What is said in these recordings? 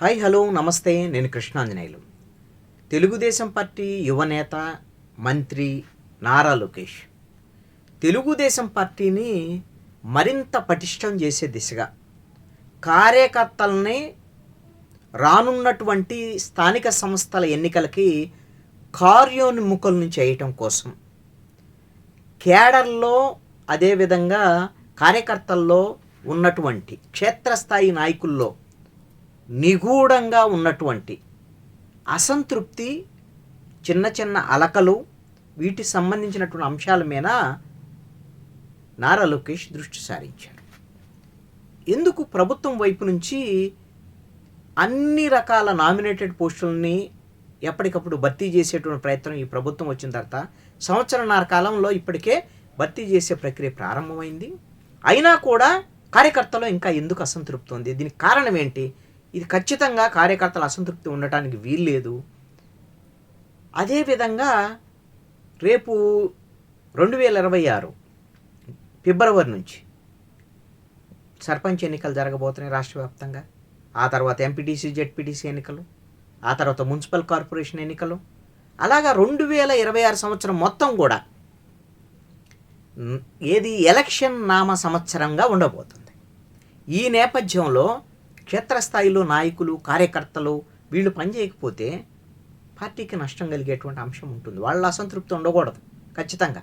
Hi hello నమస్తే నేను Krishnanjaneyulu. Telugu Desam party యువనేత మంత్రి నారా లోకేష్ తెలుగుదేశం పార్టీని మరింత పటిష్టం చేసే దిశగా కార్యకర్తల్ని రానున్నటువంటి స్థానిక సంస్థల ఎన్నికలకి కార్యోన్ముఖులను చేయటం కోసం కేడర్లో అదేవిధంగా కార్యకర్తల్లో ఉన్నటువంటి క్షేత్రస్థాయి నాయకుల్లో నిగూఢంగా ఉన్నటువంటి అసంతృప్తి చిన్న చిన్న అలకలు వీటికి సంబంధించినటువంటి అంశాల మీద నారా లోకేష్ దృష్టి సారించాడు. ఎందుకు ప్రభుత్వం వైపు నుంచి అన్ని రకాల నామినేటెడ్ పోస్టులని ఎప్పటికప్పుడు భర్తీ చేసేటువంటి ప్రయత్నం ఈ ప్రభుత్వం వచ్చిన తర్వాత సంవత్సరన్నర కాలంలో ఇప్పటికే భర్తీ చేసే ప్రక్రియ ప్రారంభమైంది. అయినా కూడా కార్యకర్తలు ఇంకా ఎందుకు అసంతృప్తి ఉంది? దీనికి కారణం ఏంటి? ఇది ఖచ్చితంగా కార్యకర్తల అసంతృప్తి ఉండటానికి వీల్లేదు. అదేవిధంగా రేపు రెండు వేల ఇరవై ఆరు ఫిబ్రవరి నుంచి సర్పంచ్ ఎన్నికలు జరగబోతున్నాయి రాష్ట్ర వ్యాప్తంగా. ఆ తర్వాత ఎంపీటీసీ జెడ్పీటీసీ ఎన్నికలు ఆ తర్వాత మున్సిపల్ కార్పొరేషన్ ఎన్నికలు అలాగా రెండు వేల ఇరవై ఆరు సంవత్సరం మొత్తం కూడా ఏది ఎలక్షన్ నామ సంవత్సరంగా ఉండబోతుంది. ఈ నేపథ్యంలో క్షేత్రస్థాయిలో నాయకులు కార్యకర్తలు వీళ్ళు పనిచేయకపోతే పార్టీకి నష్టం కలిగేటువంటి అంశం ఉంటుంది. వాళ్ళ అసంతృప్తి ఉండకూడదు ఖచ్చితంగా.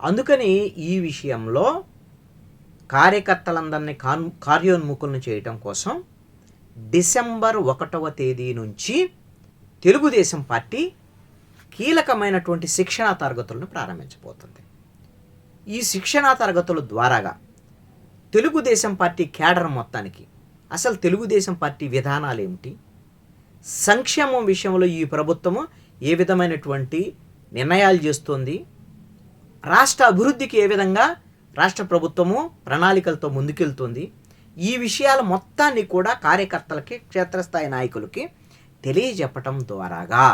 అందుకని ఈ విషయంలో కార్యకర్తలందరినీ కాన్ కార్యోన్ముఖులను చేయటం కోసం డిసెంబర్ ఒకటవ తేదీ నుంచి తెలుగుదేశం పార్టీ కీలకమైనటువంటి శిక్షణా తరగతులను ప్రారంభించబోతుంది. ఈ శిక్షణా తరగతుల ద్వారాగా తెలుగుదేశం పార్టీ కేడర్ మొత్తానికి అసలు తెలుగుదేశం పార్టీ విధానాలు ఏమిటి సంక్షేమం విషయంలో ఈ ప్రభుత్వము ఏ విధమైనటువంటి నిర్ణయాలు చేస్తోంది? రాష్ట్ర అభివృద్ధికి ఏ విధంగా రాష్ట్ర ప్రభుత్వము ప్రణాళికలతో ముందుకెళ్తుంది? ఈ విషయాల మొత్తాన్ని కూడా కార్యకర్తలకి క్షేత్రస్థాయి నాయకులకి తెలియజెప్పటం ద్వారాగా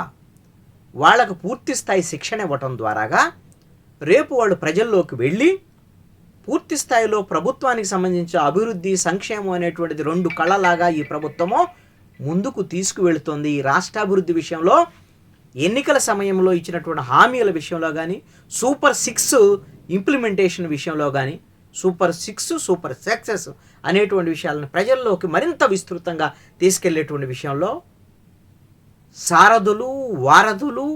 వాళ్ళకు పూర్తి స్థాయి శిక్షణ ఇవ్వటం ద్వారాగా రేపు వాళ్ళు ప్రజల్లోకి వెళ్ళి పూర్తి స్థాయిలో ప్రభుత్వానికి సంబంధించిన అభివృద్ధి సంక్షేమం అనేటువంటిది రెండు కళలాగా ఈ ప్రభుత్వము ముందుకు తీసుకువెళుతోంది. ఈ రాష్ట్రాభివృద్ధి విషయంలో ఎన్నికల సమయంలో ఇచ్చినటువంటి హామీల విషయంలో కానీ సూపర్ సిక్స్ ఇంప్లిమెంటేషన్ విషయంలో కానీ సూపర్ సిక్స్ సూపర్ సక్సెస్ అనేటువంటి విషయాలను ప్రజల్లోకి మరింత విస్తృతంగా తీసుకెళ్ళేటువంటి విషయంలో సారథులు వారధులు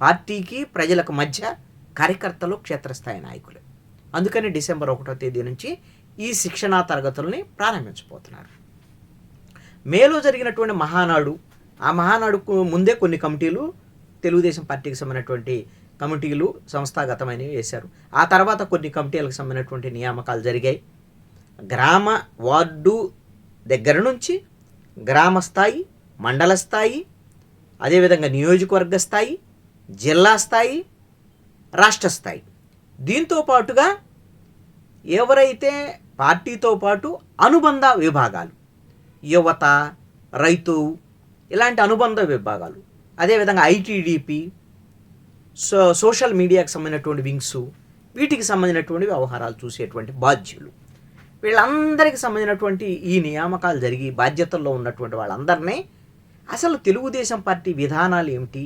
పార్టీకి ప్రజలకు మధ్య కార్యకర్తలు క్షేత్రస్థాయి నాయకులు. అందుకని డిసెంబర్ ఒకటో తేదీ నుంచి ఈ శిక్షణా తరగతుల్ని ప్రారంభించబోతున్నారు. మేలో జరిగినటువంటి మహానాడు ఆ మహానాడుకు ముందే కొన్ని కమిటీలు తెలుగుదేశం పార్టీకి సంబంధించినటువంటి కమిటీలు సంస్థాగతమైనవి వేశారు. ఆ తర్వాత కొన్ని కమిటీలకు సంబంధించినటువంటి నియామకాలు జరిగాయి. గ్రామ వార్డు దగ్గర నుంచి గ్రామ స్థాయి మండల స్థాయి అదేవిధంగా నియోజకవర్గ స్థాయి జిల్లా స్థాయి రాష్ట్ర స్థాయి. దీంతో పాటుగా ఎవరైతే పార్టీతో పాటు అనుబంధ విభాగాలు యువత రైతు ఇలాంటి అనుబంధ విభాగాలు అదేవిధంగా ఐటీడీపీ సో సోషల్ మీడియాకు సంబంధించినటువంటి వింగ్స్ వీటికి సంబంధించినటువంటి వ్యవహారాలు చూసేటువంటి బాధ్యులు. వీళ్ళందరికీ సంబంధించినటువంటి ఈ నియామకాలు జరిగి బాధ్యతల్లో ఉన్నటువంటి వాళ్ళందరినీ అసలు తెలుగుదేశం పార్టీ విధానాలు ఏమిటి?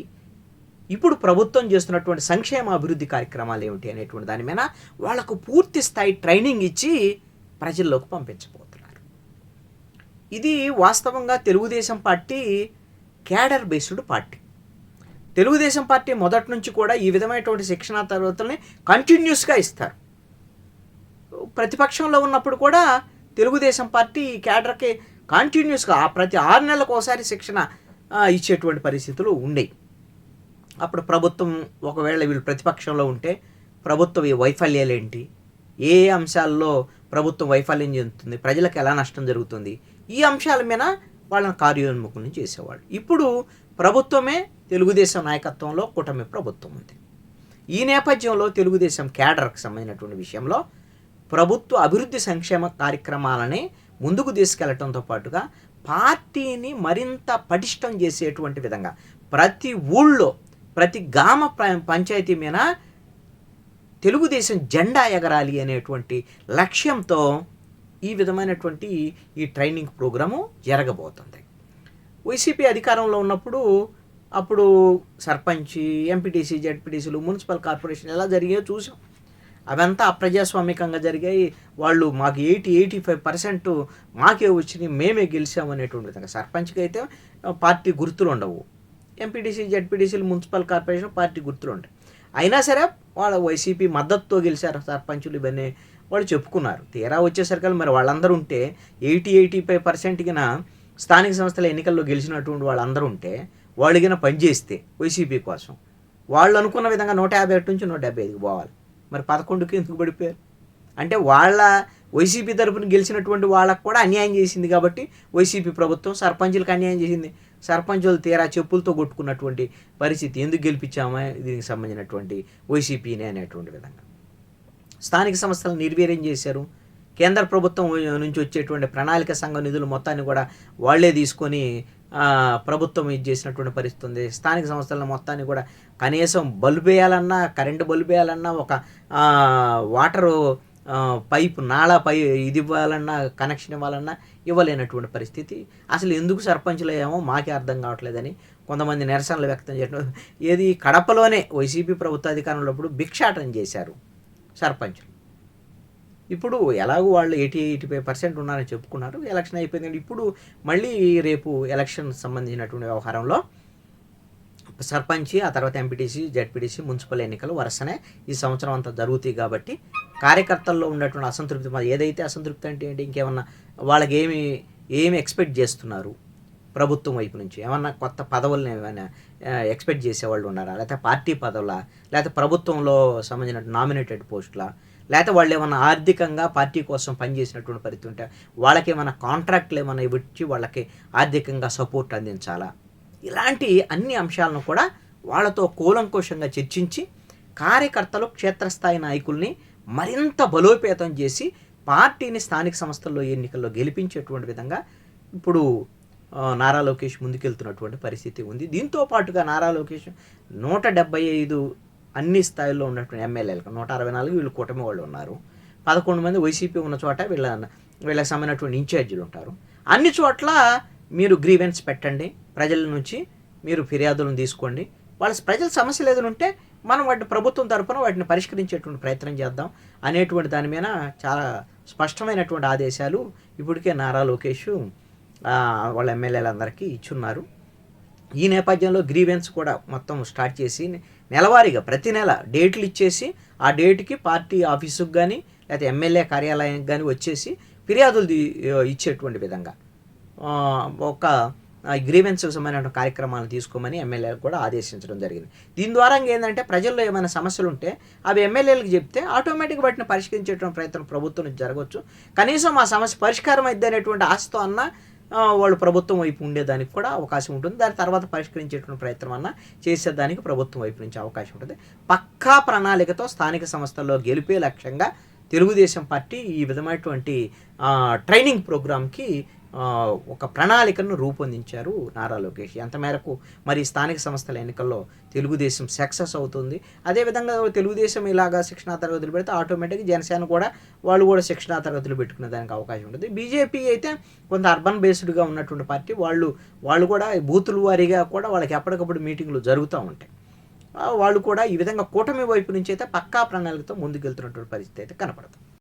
ఇప్పుడు ప్రభుత్వం చేస్తున్నటువంటి సంక్షేమ అభివృద్ధి కార్యక్రమాలు ఏమిటి అనేటువంటి దాని మీద వాళ్ళకు పూర్తి స్థాయి ట్రైనింగ్ ఇచ్చి ప్రజల్లోకి పంపించబోతున్నారు. ఇది వాస్తవంగా Telugudesam party cadre based party. Telugudesam party మొదటి నుంచి కూడా ఈ విధమైనటువంటి శిక్షణా తరగతుల్ని కంటిన్యూస్గా ఇస్తారు. ప్రతిపక్షంలో ఉన్నప్పుడు కూడా తెలుగుదేశం పార్టీ క్యాడర్కి కంటిన్యూస్గా ప్రతి ఆరు నెలలకు ఒకసారి శిక్షణ ఇచ్చేటువంటి పరిస్థితులు ఉండేవి. అప్పుడు ప్రభుత్వం ఒకవేళ వీళ్ళు ప్రతిపక్షంలో ఉంటే ప్రభుత్వం ఈ వైఫల్యాలు ఏంటి ఏ అంశాల్లో ప్రభుత్వం వైఫల్యం చెందుతుంది? ప్రజలకు ఎలా నష్టం జరుగుతుంది? ఈ అంశాల మీద వాళ్ళని కార్యోన్ముఖులను చేసేవాళ్ళు. ఇప్పుడు ప్రభుత్వమే తెలుగుదేశం నాయకత్వంలో కూటమి ప్రభుత్వం ఉంది. ఈ నేపథ్యంలో తెలుగుదేశం క్యాడర్కి సంబంధించినటువంటి విషయంలో ప్రభుత్వ అభివృద్ధి సంక్షేమ కార్యక్రమాలని ముందుకు తీసుకెళ్ళడంతో పాటుగా పార్టీని మరింత పటిష్టం చేసేటువంటి విధంగా ప్రతి ఊళ్ళో ప్రతి గ్రామ పంచాయతీ మీద తెలుగుదేశం జెండా ఎగరాలి అనేటువంటి లక్ష్యంతో ఈ విధమైనటువంటి ఈ ట్రైనింగ్ ప్రోగ్రాము జరగబోతుంది. వైసీపీ అధికారంలో ఉన్నప్పుడు అప్పుడు సర్పంచ్ ఎంపీటీసీ జడ్పీటీసీలు మున్సిపల్ కార్పొరేషన్ ఎలా జరిగాయో చూసాం అవంతా అప్రజాస్వామికంగా జరిగాయి. వాళ్ళు మాకు ఎయిటీ ఎయిటీ ఫైవ్ పర్సెంట్ మాకే వచ్చినాయి మేమే గెలిచాము అనేటువంటి విధంగా. సర్పంచ్కి అయితే పార్టీ గుర్తులు ఉండవు ఎంపీటీసీ జడ్పీటీసీలు మున్సిపల్ కార్పొరేషన్ పార్టీ గుర్తులు ఉంటాయి అయినా సరే వాళ్ళ వైసీపీ మద్దతుతో గెలిచారు సర్పంచులు ఇవన్నీ వాళ్ళు చెప్పుకున్నారు. తీరా వచ్చేసరికి మరి వాళ్ళందరూ ఉంటే ఎయిటీ ఎయిటీ ఫైవ్ పర్సెంట్గిన స్థానిక సంస్థల ఎన్నికల్లో గెలిచినటువంటి వాళ్ళందరూ ఉంటే వాళ్ళు గిన పనిచేస్తే వైసీపీ కోసం. వాళ్ళు అనుకున్న విధంగా నూట యాభై ఒకటి నుంచి నూట డెబ్బై ఐదుకి పోవాలి. మరి పదకొండుకి ఎందుకు పడిపోయారు? అంటే వాళ్ళ వైసీపీ తరపున గెలిచినటువంటి వాళ్ళకు కూడా అన్యాయం చేసింది కాబట్టి వైసీపీ ప్రభుత్వం సర్పంచులకు అన్యాయం చేసింది. సర్పంచులు తీరా చెప్పులతో కొట్టుకున్నటువంటి పరిస్థితి ఎందుకు గెలిపించామా? దీనికి సంబంధించినటువంటి వైసీపీనే అనేటువంటి విధంగా. స్థానిక సంస్థలను నిర్వీర్యం చేశారు. కేంద్ర ప్రభుత్వం నుంచి వచ్చేటువంటి ప్రణాళిక సంఘం నిధులు మొత్తాన్ని కూడా వాళ్ళే తీసుకొని ప్రభుత్వం ఇది చేసినటువంటి పరిస్థితి ఉంది. స్థానిక సంస్థల మొత్తాన్ని కూడా కనీసం బల్బు వేయాలన్నా కరెంటు బల్బు వేయాలన్నా ఒక వాటరు పైపు నాళా పై ఇది ఇవ్వాలన్నా కనెక్షన్ ఇవ్వాలన్నా ఇవ్వలేనటువంటి పరిస్థితి. అసలు ఎందుకు సర్పంచులు అయ్యామో మాకే అర్థం కావట్లేదని కొంతమంది నిరసనలు వ్యక్తం చేయడం. ఏది కడపలోనే వైసీపీ ప్రభుత్వ అప్పుడు భిక్షాటన చేశారు సర్పంచులు. ఇప్పుడు ఎలాగో వాళ్ళు ఎయిటీ ఎయిటీ ఫైవ్ పర్సెంట్ ఉన్నారని చెప్పుకున్నారు. ఎలక్షన్ అయిపోయింది ఇప్పుడు మళ్ళీ రేపు ఎలక్షన్ సంబంధించినటువంటి వ్యవహారంలో సర్పంచ్ ఆ తర్వాత ఎంపీటీసీ జడ్పీటీసీ మున్సిపల్ ఎన్నికలు వరుసనే ఈ సంవత్సరం అంతా జరుగుతాయి కాబట్టి కార్యకర్తల్లో ఉన్నటువంటి అసంతృప్తి మరి ఏదైతే అసంతృప్తి అంటే ఏంటి? ఇంకేమన్నా వాళ్ళకి ఏమి ఏమి ఎక్స్పెక్ట్ చేస్తున్నారు ప్రభుత్వం వైపు నుంచి? ఏమన్నా కొత్త పదవులను ఏమైనా ఎక్స్పెక్ట్ చేసేవాళ్ళు ఉన్నారా? లేకపోతే పార్టీ పదవులా? లేకపోతే ప్రభుత్వంలో సంబంధించిన నామినేటెడ్ పోస్టులా లేకపోతే వాళ్ళు ఏమన్నా ఆర్థికంగా పార్టీ కోసం పనిచేసినటువంటి పరిస్థితి ఉంటే వాళ్ళకి ఏమైనా కాంట్రాక్ట్లు ఏమైనా ఇచ్చి వాళ్ళకి ఆర్థికంగా సపోర్ట్ అందించాలా? ఇలాంటి అన్ని అంశాలను కూడా వాళ్ళతో కూలంకోశంగా చర్చించి కార్యకర్తలు క్షేత్రస్థాయి నాయకుల్ని మరింత బలోపేతం చేసి పార్టీని స్థానిక సంస్థల్లో ఎన్నికల్లో గెలిపించేటువంటి విధంగా ఇప్పుడు నారా లోకేష్ ముందుకెళ్తున్నటువంటి పరిస్థితి ఉంది. దీంతో పాటుగా నారా లోకేష్ నూట డెబ్బై ఐదు అన్ని స్థాయిల్లో ఉన్నటువంటి ఎమ్మెల్యేలకు నూట అరవై నాలుగు వీళ్ళు కూటమి వాళ్ళు ఉన్నారు. పదకొండు మంది వైసీపీ ఉన్న చోట వీళ్ళ వీళ్ళకి సంబంధించినటువంటి ఇన్ఛార్జీలు ఉంటారు. అన్ని చోట్ల మీరు గ్రీవెన్స్ పెట్టండి. ప్రజల నుంచి మీరు ఫిర్యాదులను తీసుకోండి. వాళ్ళ ప్రజల సమస్యలు ఏదైనా ఉంటే మనం వాటిని ప్రభుత్వం తరఫున వాటిని పరిష్కరించేటువంటి ప్రయత్నం చేద్దాం అనేటువంటి దాని మీద చాలా స్పష్టమైనటువంటి ఆదేశాలు ఇప్పటికే నారా లోకేష్ వాళ్ళ ఎమ్మెల్యేలందరికీ ఇచ్చున్నారు. ఈ నేపథ్యంలో గ్రీవెన్స్ కూడా మొత్తం స్టార్ట్ చేసి నెలవారీగా ప్రతి నెల డేట్లు ఇచ్చేసి ఆ డేట్కి పార్టీ ఆఫీసుకు కానీ లేకపోతే ఎమ్మెల్యే కార్యాలయానికి కానీ వచ్చేసి ఫిర్యాదులు ఇచ్చేటువంటి విధంగా. ఒక గ్రీవెన్స్కి సంబంధించిన కార్యక్రమాలు తీసుకోమని ఎమ్మెల్యేలకు కూడా ఆదేశించడం జరిగింది. దీని ద్వారా ఏంటంటే ప్రజల్లో ఏమైనా సమస్యలు ఉంటే అవి ఎమ్మెల్యేలకు చెప్తే ఆటోమేటిక్ వాటిని పరిష్కరించేటువంటి ప్రయత్నం ప్రభుత్వం నుంచి జరగవచ్చు. కనీసం ఆ సమస్య పరిష్కారం అయితే అనేటువంటి ఆశతో అన్న వాళ్ళు ప్రభుత్వం వైపు ఉండేదానికి కూడా అవకాశం ఉంటుంది. దాని తర్వాత పరిష్కరించేటువంటి ప్రయత్నం అన్న చేసేదానికి ప్రభుత్వం వైపు నుంచి అవకాశం ఉంటుంది. పక్కా ప్రణాళికతో స్థానిక సంస్థల్లో గెలిపే లక్ష్యంగా తెలుగుదేశం పార్టీ ఈ విధమైనటువంటి ట్రైనింగ్ ప్రోగ్రామ్కి ఒక ప్రణాళికను రూపొందించారు నారా లోకేష్. ఎంత మేరకు మరి స్థానిక సంస్థల ఎన్నికల్లో తెలుగుదేశం సక్సెస్ అవుతుంది. అదేవిధంగా తెలుగుదేశం ఇలాగా శిక్షణా తరగతులు పెడితే ఆటోమేటిక్గా జనసేన కూడా వాళ్ళు కూడా శిక్షణా తరగతులు పెట్టుకునే దానికి అవకాశం ఉంటుంది. బీజేపీ అయితే కొంత అర్బన్ బేస్డ్గా ఉన్నటువంటి పార్టీ. వాళ్ళు వాళ్ళు కూడా బూతుల వారీగా కూడా వాళ్ళకి ఎప్పటికప్పుడు మీటింగ్లు జరుగుతూ ఉంటాయి. వాళ్ళు కూడా ఈ విధంగా కూటమి వైపు నుంచి అయితే పక్కా ప్రణాళికతో ముందుకెళ్తున్నటువంటి పరిస్థితి అయితే కనపడుతుంది